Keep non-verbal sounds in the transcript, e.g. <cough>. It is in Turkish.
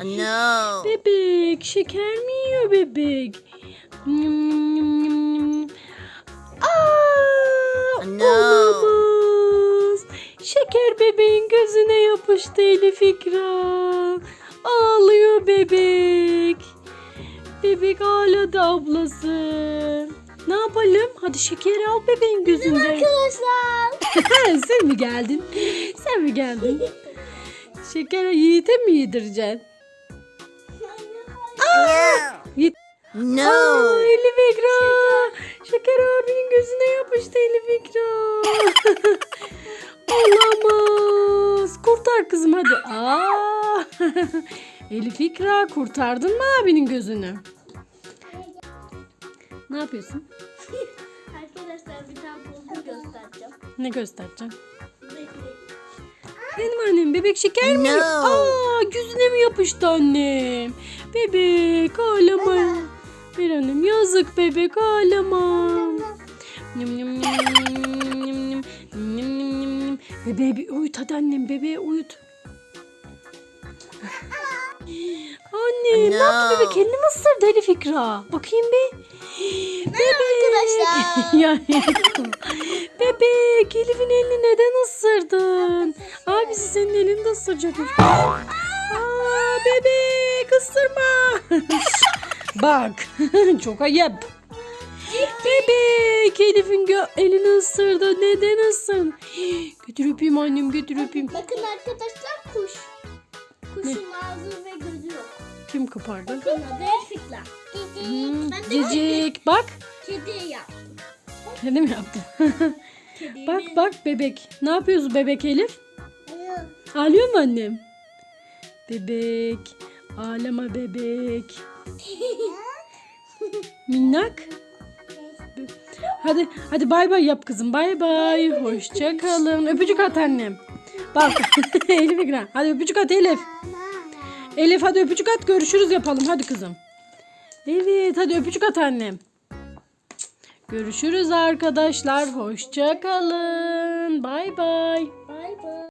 Oh, no. Bebek şeker mi yiyor bebek? Aa, No. olamaz. Şeker bebeğin gözüne yapıştı Elif İkra. Ağlıyor bebek. Bebek ağladı ablası. Ne yapalım? Hadi şekeri al bebeğin gözünden. Arkadaşlar. <laughs> Sen mi geldin? Sen mi geldin? <laughs> Şekeri Yiğit'e mi yedireceksin? Yiğit. Aa, No. Elif İkra. Şeker abinin gözüne yapıştı Elif İkra. <laughs> Olamaz. Kurtar kızım hadi. Aa. <laughs> Elif İkra kurtardın mı abinin gözünü? Ne yapıyorsun? <laughs> Arkadaşlar bir tane buldum göstereceğim. Ne göstereceğim? Benim annem bebek şeker mi? No. Aa yüzüne mi yapıştı annem? Bebek ağlama. Bir annem yazık bebek ağlama. Bebeği bir uyut hadi annem bebeği uyut. Anne no. ne yaptı bebek? Kendini mi ısırdı Ali Fikra? Bakayım bir. Bebek. arkadaşlar. <laughs> bebek Elif'in elini neden ısırdı? Isırdın? Abisi senin elini de ısıracakmış. Aa, bebek ısırma. <laughs> Bak <laughs> çok ayıp. Bebek Elif'in gö- elini ısırdı. Neden ısırdın? Götür <gasps> öpeyim annem götür öpeyim. Bakın arkadaşlar kuş. Kuşun ağzı ve gözü yok. Kim kopardı? Bakın adı Elfikla. Hmm, Ben de cicik bak. kedi yaptım. Kendi <laughs> mi yaptın? Kedi bak bak bebek. Ne yapıyorsun bebek Elif? Ağlıyor mu annem? Bebek. Ağlama bebek. <laughs> Minnak. Hadi hadi bay bay yap kızım. Bay bay. Hoşça kalın. Öpücük at annem. Bak <laughs> Elif İkra. Hadi öpücük at Elif. Elif hadi öpücük at görüşürüz yapalım. Hadi kızım. Evet hadi öpücük at annem. Görüşürüz arkadaşlar. Hoşça kalın. Bay bay. Bay bay.